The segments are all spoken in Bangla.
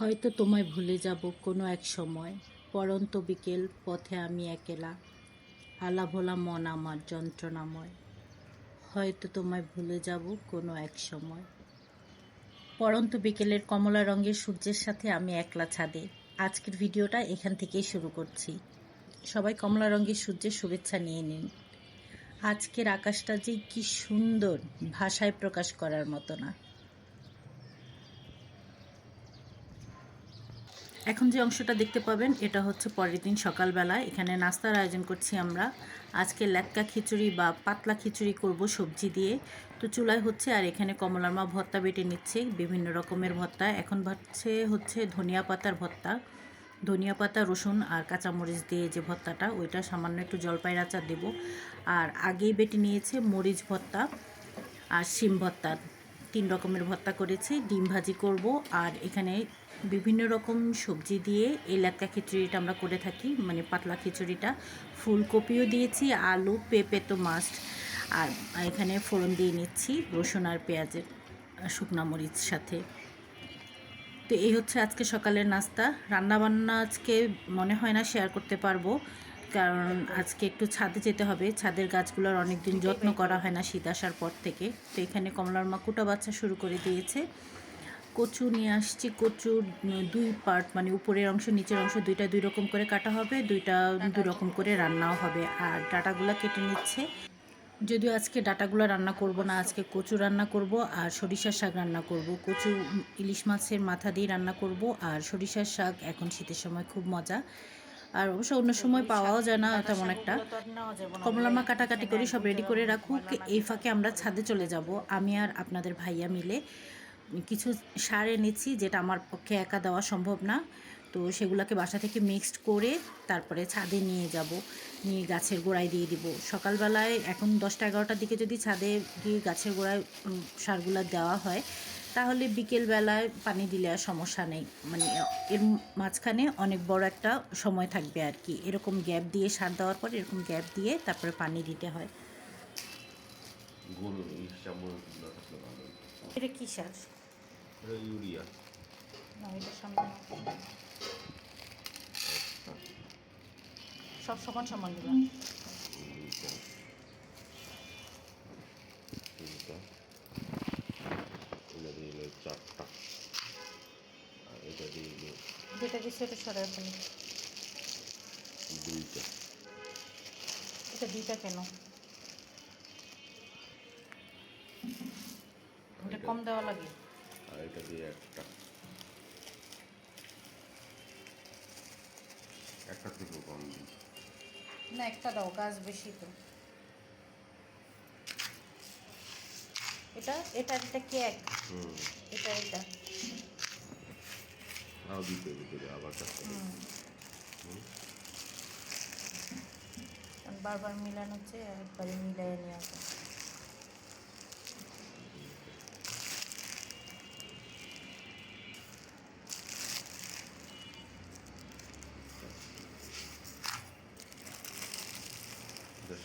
হয়তো তোমায় ভুলে যাব কোনো এক সময়। পরন্ত বিকেল, পথে আমি একেলা। আলা ভোলা মন আমার যন্ত্রণাময়। হয়তো তোমায় ভুলে যাব কোনো এক সময়। পরন্ত বিকেলের কমলা রঙের সূর্যের সাথে আমি একলা ছাদে। আজকের ভিডিওটা এখান থেকেই শুরু করছি। সবাই কমলা রঙের সূর্যের শুভেচ্ছা নিয়ে নিন। আজকের আকাশটা যে কি সুন্দর, ভাষায় প্রকাশ করার মতো না। এখন যে অংশটা দেখতে পাবেন, এটা হচ্ছে পরের দিন সকালবেলা। এখানে নাস্তার আয়োজন করছি আমরা। আজকে লেটকা খিচুড়ি বা পাতলা খিচুড়ি করব সবজি দিয়ে। তো চুলায় হচ্ছে, আর এখানে কমলার মা ভর্তা বেটে নিচ্ছে, বিভিন্ন রকমের ভর্তা। এখন ভাবছে হচ্ছে ধনিয়া পাতার ভর্তা। ধনিয়া পাতা, রসুন আর কাঁচামরিচ দিয়ে যে ভর্তাটা, ওইটা সামান্য একটু জলপাই আচার দেবো। আর আগেই বেটে নিয়েছে মরিচ ভর্তা আর শিম ভর্তা। তিন রকমের ভর্তা করেছি, ডিম ভাজি করব। আর এখানে বিভিন্ন রকম সবজি দিয়ে এই লেটকা খিচুড়িটা আমরা করে থাকি মানে পাতলা খিচুড়িটা। ফুলকপিও দিয়েছি আলু পেঁপে তো মাস্ট আর এখানে ফোড়ন দিয়ে নিচ্ছি রসুন আর পেঁয়াজের শুকনা মরিচ সাথে। তো এই হচ্ছে আজকে সকালের নাস্তা। রান্নাবান্না আজকে মনে হয় না শেয়ার করতে পারব কারণ আজকে একটু ছাদে যেতে হবে। ছাদের গাছগুলোর অনেক দিন যত্ন করা হয় না শীত আসার পর থেকে। তো এখানে কমলার মা কুটা বাচ্চা শুরু করে দিয়েছে। কচু নিয়ে আসছি, কচুর দুই পার্ট মানে উপরের অংশ, নিচের অংশ দুইটা দুই রকম করে কাটা হবে, দুইটা দুই রকম করে রান্নাও হবে। আর ডাটাগুলো কেটে নিচ্ছে। যদিও আজকে ডাটাগুলো রান্না করব না, আজকে কচু রান্না করব আর সরিষার শাক রান্না করব। কচু, ইলিশ মাছের মাথা দিয়ে রান্না করব আর সরিষার শাক এখন শীতের সময় খুব মজা। আর অবশ্য অন্য সময় পাওয়াও যায় না তেমন একটা। কমলা মা কাটাকাটি করে সব রেডি করে রাখুক। এই ফাঁকে আমরা ছাদে চলে যাব। আমি আর আপনাদের ভাইয়া মিলে কিছু সার এনেছি যেটা আমার পক্ষে একা দেওয়া সম্ভব না। তো সেগুলোকে বাসা থেকে মিক্সড করে তারপরে ছাদে নিয়ে যাব। নিয়ে গাছের গোড়ায় দিয়ে দিব। সকালবেলায় এখন দশটা এগারোটার দিকে যদি ছাদে গিয়ে গাছের গোড়ায় সারগুলো দেওয়া হয় তাহলে বিকেলবেলায় পানি দিলে আর সমস্যা নেই। মানে এর মাঝখানে অনেক বড় একটা সময় থাকবে আর কি। এরকম গ্যাপ দিয়ে সার দেওয়ার পর এরকম গ্যাপ দিয়ে তারপরে পানি দিতে হয়। এটা কী সার? এটা ইউরিয়া। সব সমান সমান দিলাম তিনটা। এটা দিয়ে এলো চারটা। আর এটা দিয়ে এলো যেটা দিচ্ছে ওটা সরাই ফেলি দুইটা। এটা দুইটা কেন? কম দেওয়া লাগে। এটা দিয়ে একটা একটা থেকে কম দিই না একটা দাও গাছ বেশি তো এটা এটা এটা কেক হুম এটা এটা তাও দিতে ভিতরে আবার দিই। কারণ বারবার মিলানো হচ্ছে একবারে মিলাই নিয়ে আসা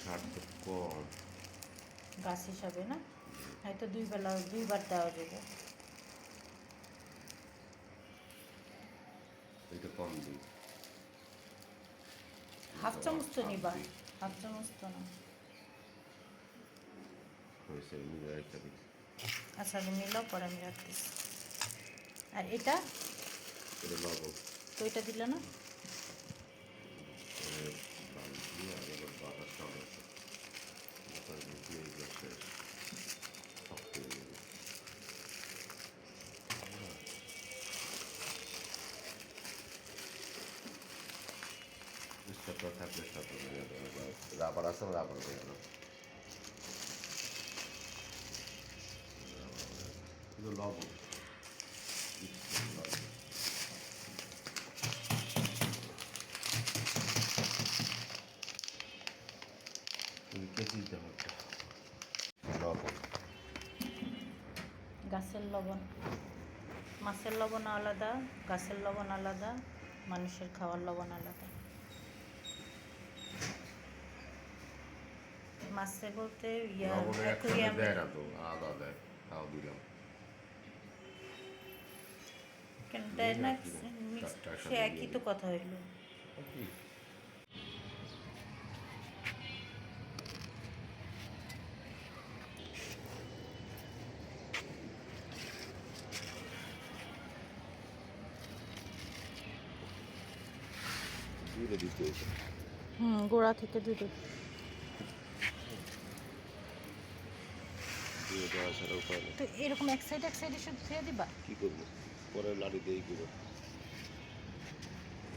কম গাছ হিসাবে না? হয়তো দুই বেলা দুইবার দেওয়া যাবে। এটা কম দিই হাফ চামচ তো নিবা। হাফ চামচ তো না। হয়েছে মিলে একটা দিই। আচ্ছা মিলাও পরে আমি রাখতেছি। আর এটা? এটা লবণ তো এটা দিলে না বালতি আর এবার বাতাস সব আছে বাতাস ঢুকিয়ে এগুলো শেষ শক্ত হয়ে যাবে স্টাপটা থাকলে স্টাপটা দিয়ে দেবো দেবো কিন্তু লবণ লবণ তুমি কেজি দিতে হবে লবণ গাছের লবণ মাছের লবণ আলাদা গাছের লবণ আলাদা মানুষের খাওয়ার লবণ আলাদা মাছে বলতে ইয়া লবণে দেয় না তো আলাদা দেয় তাও দিলাম কেন দেয় না? একই সে তো কথা হইল। হুম গোড়া থেকে দুধ দেওয়া ছাড়া উপায় নেই তো এরকম এক সাইড এক সাইডে শুধু দিবা? কী করব? পরে লাড়ি দিয়েই করব।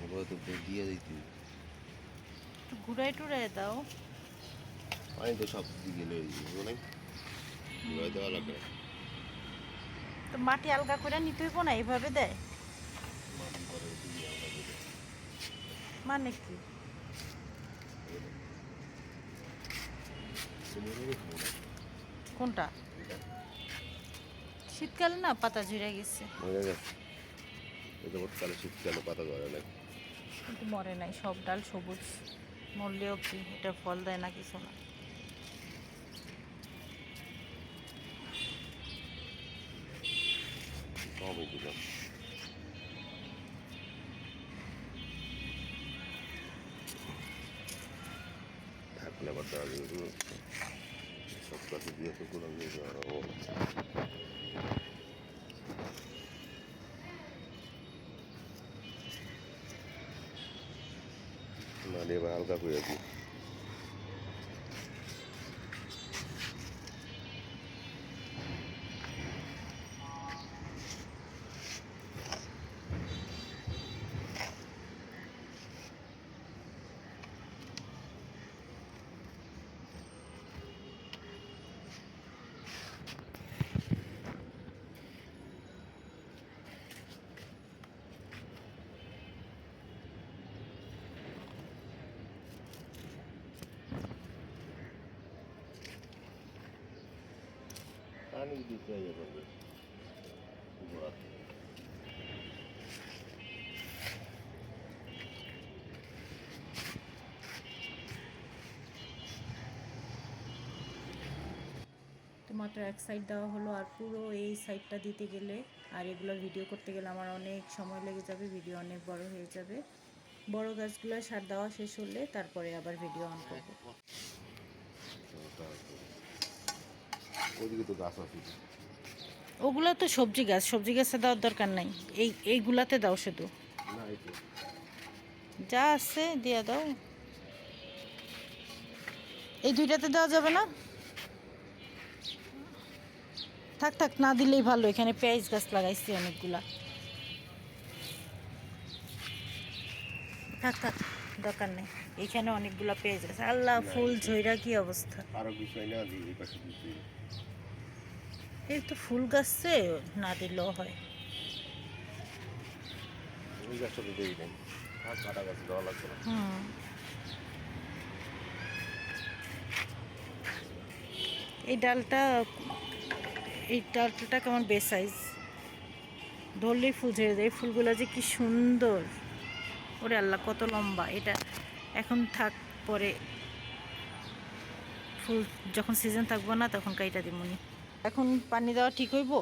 এবার তো দিয়ে দিতে। একটু ঘুরাই টুরাই দাও। তো সব দিকে লয়ে যাব নাই? লয়ে দেওয়া লাগবে তো মাটি আলগা করে নিতে হইব না এইভাবে দেয়? মানে কি? কোনটা? শীতকালে না পাতা ঝরে গেছে। মজা গেছে। এটা কালে শীতকালে পাতা ধরে না কিন্তু মরে নাই সব ডাল সবুজ। মরলেও কি এটা ফল দেয় না কিছু না। দিলাম। থাকলে আবার দেওয়া যাবে সব কাছে দিয়ে তো কোনো দিয়ে দেওয়ার দিতে যাবে গোড়াতে তো মাত্র এক সাইড দেওয়া হলো আর পুরো এই সাইডটা দিতে গেলে, আর এগুলো ভিডিও করতে গেলে আমার অনেক সময় লেগে যাবে ভিডিও অনেক বড় হয়ে যাবে। বড় গাছগুলো সার দেওয়া শেষ হলে তারপরে আবার ভিডিও অন করব। ওইদিকে তো গাছ আছে। ওগুলো তো সবজি গাছ সবজি গাছে দেওয়ার দরকার নাই। এই এইগুলাতে দাও শুধু। যা আছে দিয়ে দাও। এই দুইটাতে দেওয়া যাবে না? থাক থাক না দিলেই ভালো। এখানে পেঁয়াজ গাছ লাগাইছি অনেকগুলা। থাক থাক দরকার নেই। এখানে অনেকগুলা পেঁয়াজ গাছ আল্লাহ ফুল ঝইরা কি অবস্থা? আরও বিষয় না দিই এই তো ফুল গাছে না দিলেও হয়। এই ডালটা এই ডালটা কেমন বে সাইজ ধরলেই ফুল যায়। এই ফুলগুলো যে কি সুন্দর। ওরে আল্লাহ কত লম্বা। এটা এখন থাক পরে ফুল যখন সিজন থাকব না তখন কাইটা দিমুনি। এখন পানি দেওয়া ঠিক হইব?